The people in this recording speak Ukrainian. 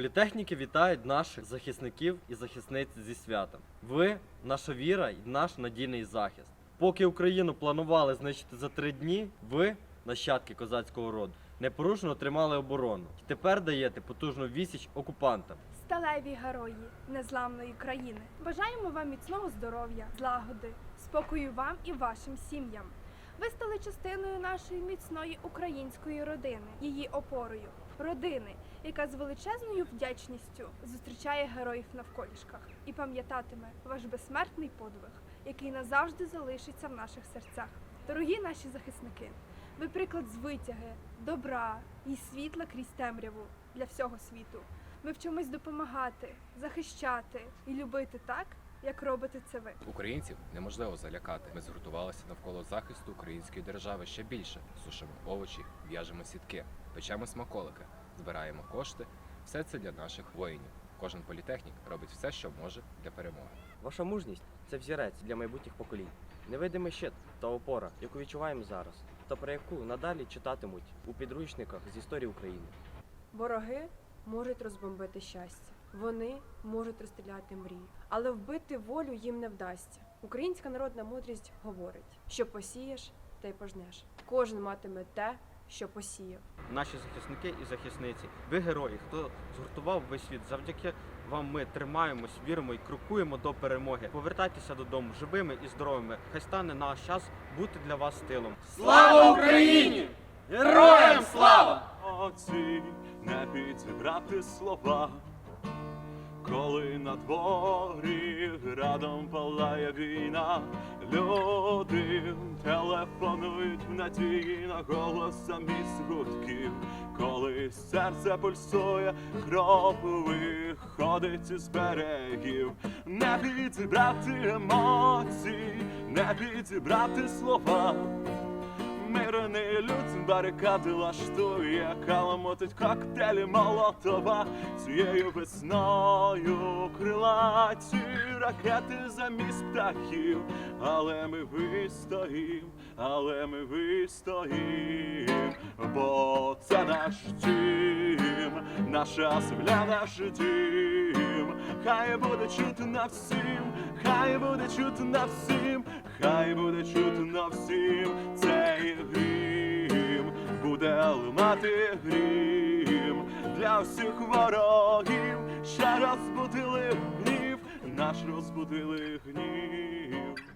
Політехніки вітають наших захисників і захисниць зі святом. Ви наша віра і наш надійний захист. Поки Україну планували знищити за три дні, ви, нащадки козацького роду, непорушно тримали оборону. І тепер даєте потужну відсіч окупантам. Сталеві герої незламної країни. Бажаємо вам міцного здоров'я, злагоди, спокою вам і вашим сім'ям. Ви стали частиною нашої міцної української родини, її опорою, родини, яка з величезною вдячністю зустрічає героїв навколішках і пам'ятатиме ваш безсмертний подвиг, який назавжди залишиться в наших серцях. Дорогі наші захисники, ви приклад звитяги, добра і світла крізь темряву для всього світу. Ми вчимось допомагати, захищати і любити так, як робите це ви. Українців неможливо залякати. Ми згуртувалися навколо захисту української держави ще більше. Сушимо овочі, в'яжемо сітки, печемо смаколики, збираємо кошти. Все це для наших воїнів. Кожен політехнік робить все, що може для перемоги. Ваша мужність це взірець для майбутніх поколінь. Невидимий щит та опора, яку відчуваємо зараз, та про яку надалі читатимуть у підручниках з історії України. Вороги можуть розбомбити щастя, вони можуть розстріляти мрії, але вбити волю їм не вдасться. Українська народна мудрість говорить: що посієш, те й пожнеш. Кожен матиме те, що посіяв. наші захисники і захисниці. Ви герої, хто згуртував весь світ. Завдяки вам ми тримаємось, віримо і крокуємо до перемоги. Повертайтеся додому живими і здоровими. Хай стане наш час бути для вас тилом. Слава Україні! Героям слава! Оці не підібрати слова, коли на дворі градом палає війна, люди телефонують в надії на голос замість гудків, коли серце пульсує, кров виходить із берегів, не підібрати емоцій, не підібрати слова. Мирний люд барикади лаштує, каламутить коктейлі Молотова. Цією весною крилаті ракети замість птахів, але ми вистоїм, але ми вистоїм, бо це наш дім, наша земля, наш дім, хай буде чути на всім, хай буде чути на всім, хай буде чути на всім. Цей грім, буде лимати грім для всіх ворогів, ще розбудили гнів, наш розбудили гнів.